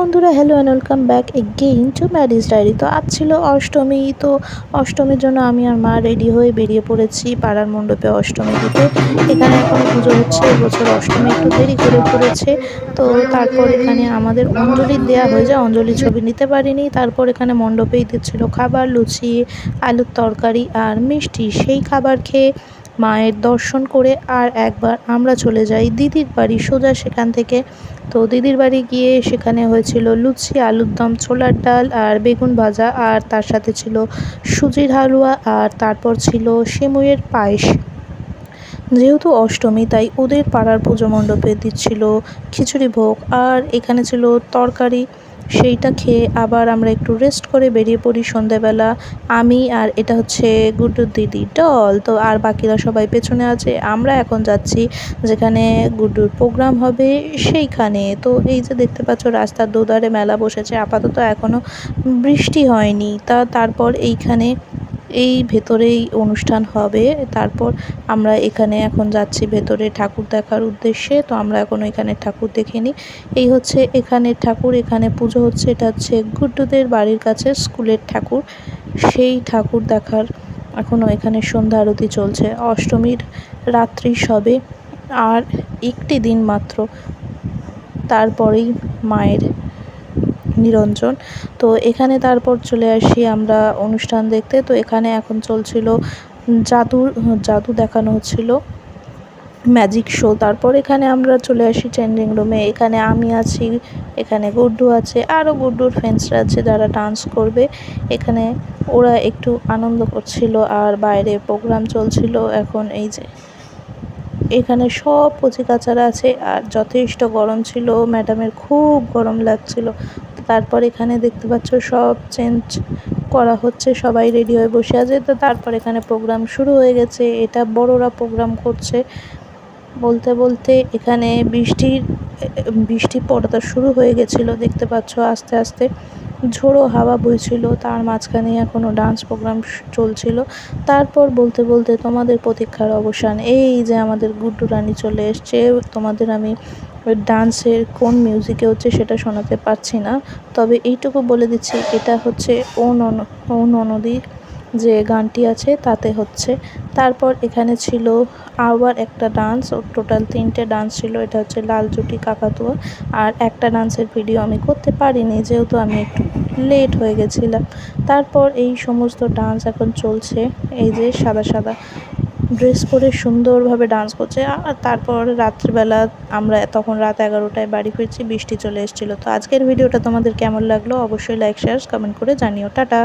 বন্ধুরা hello and welcome back again to marriage diary তো আজ ছিল অষ্টমী, তো অষ্টমীর জন্য আমি আর মা রেডি হয়ে বেরিয়ে পড়েছি পাড়ার মণ্ডপে অষ্টমী দিতে। এখানে এখন পুজো হচ্ছে এবছর অষ্টমী একটু দেরি করে পড়েছে। তো তারপর এখানে আমাদের অঞ্জলি দেওয়া হয়ে যায়, অঞ্জলি ছবি নিতে পারিনি। তারপর এখানে মণ্ডপেই দিচ্ছিল খাবার, লুচি, আলুর তরকারি আর মিষ্টি। সেই খাবার খেয়ে মায়ের দর্শন করে আর একবার আমরা চলে যাই দিদির বাড়ি সোজা সেখান থেকে। তো দিদির বাড়ি গিয়ে সেখানে হয়েছিল লুচি, আলুর দম, ছোলার ডাল আর বেগুন ভাজা আর তার সাথে ছিল সুজির হালুয়া আর তারপর ছিল সেমুইয়ের পায়েস। যেহেতু অষ্টমী, তাই ওদের পাড়ার পুজো মণ্ডপে দিচ্ছিল খিচুড়ি ভোগ আর এখানে ছিল তরকারি। সেইটা খেয়ে আবার আমরা একটু রেস্ট করে বেরিয়ে পড়ি সন্ধ্যাবেলা আমি আর এটা হচ্ছে গুড্ডুর দিদি, ডল। তো আর বাকিরা সবাই পেছনে আছে। আমরা এখন যাচ্ছি যেখানে গুড্ডুর প্রোগ্রাম হবে সেইখানে। তো এই যে দেখতে পাচ্ছ রাস্তার দুধারে মেলা বসেছে। আপাতত এখনও বৃষ্টি হয়নি। তা তারপর এইখানে এই ভেতরেই অনুষ্ঠান হবে। তারপর আমরা এখানে এখন যাচ্ছি ভেতরে ঠাকুর দেখার উদ্দেশ্যে। তো আমরা এখন এখানে ঠাকুর দেখে নিই। এই হচ্ছে এখানে ঠাকুর, এখানে পুজো হচ্ছে। এটা হচ্ছে গুড্ডুদের বাড়ির কাছে স্কুলের ঠাকুর। সেই ঠাকুর দেখার এখনও এখানে সন্ধ্যা আরতি চলছে। অষ্টমীর রাত্রি সবে। আর একটি দিন মাত্র। তারপরেই মায়ের নিরঞ্জন। তো এখানে তারপর চলে আসি আমরা অনুষ্ঠান দেখতে। তো এখানে এখন চলছিল জাদুর জাদু দেখানো হচ্ছিল, ম্যাজিক শো। তারপর এখানে আমরা চলে আসি চেঞ্জিং রুমে। এখানে আমি আছি, এখানে গুড্ডু আছে, আরও গুড্ডুর ফ্রেন্ডসরা আছে যারা ডান্স করবে। এখানে ওরা একটু আনন্দ করছিল আর বাইরে প্রোগ্রাম চলছিল এখন এই যে। এখানে সব কচিকাচারা আছে আর যথেষ্ট গরম ছিল। ম্যাডামের খুব গরম লাগছিল। তারপর এখানে দেখতে পাচ্ছ সব চেঞ্জ করা হচ্ছে, সবাই রেডি হয়ে বসে আছে। তো তারপর এখানে প্রোগ্রাম শুরু হয়ে গেছে। এটা বড়রা প্রোগ্রাম করছে। বলতে বলতে এখানে বৃষ্টির, বৃষ্টি পড়াটা শুরু হয়ে গেছিল, দেখতে পাচ্ছ আস্তে আস্তে। ঝোড়ো হাওয়া বইছিল, তার মাঝখানে এখনও ডান্স প্রোগ্রাম চলছিল। তারপর বলতে বলতে তোমাদের প্রতীক্ষার অবসান। এই যে আমাদের গুড্ডু রানী চলে এসছে, তোমাদের আমি ডান্সের কোন মিউজিকে হচ্ছে সেটা শোনাতে পারছি না। তবে এইটুকু বলে দিচ্ছি, এটা হচ্ছে ও নন, ও ননদী যে গানটি আছে তাতে হচ্ছে। তারপর এখানে ছিল আবার একটা ডান্স, ও টোটাল তিনটে ডান্স ছিল, এটা হচ্ছে লাল জুটি কাকাতুয়া। আর একটা ডান্সের ভিডিও আমি করতে পারিনি, যেহেতু আমি একটু লেট হয়ে গেছিলাম। তারপর এই সমস্ত ডান্স এখন চলছে, এই যে সাদা সাদা। ড্রেস পরে সুন্দরভাবে ডান্স করছে। আর তারপর রাত্রিবেলা আমরা তখন রাত এগারোটায় বাড়ি ফিরছি, বৃষ্টি চলে এসেছিল। তো আজকের ভিডিওটা তোমাদের কেমন লাগল? অবশ্যই লাইক শেয়ার কমেন্ট করে জানিও। টাটা!